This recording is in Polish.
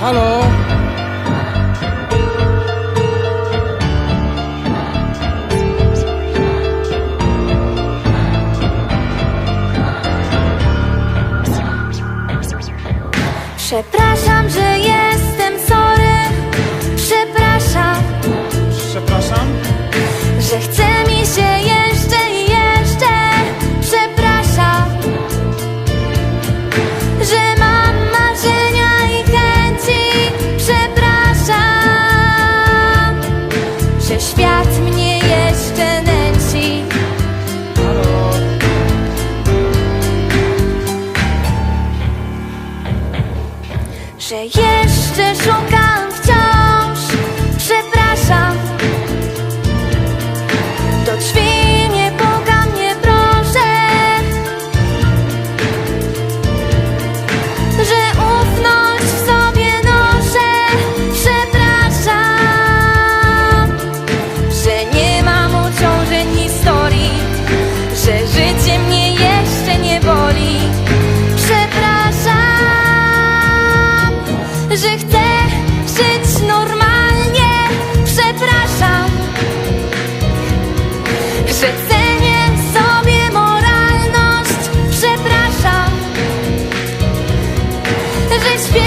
Halo? Przepraszam, że jestem sorry. Przepraszam, Przepraszam? że chce że świat mnie jeszcze nęci. Że jeszcze szukam że chcę żyć normalnie. Przepraszam, że cenię sobie moralność. Przepraszam, że śpię.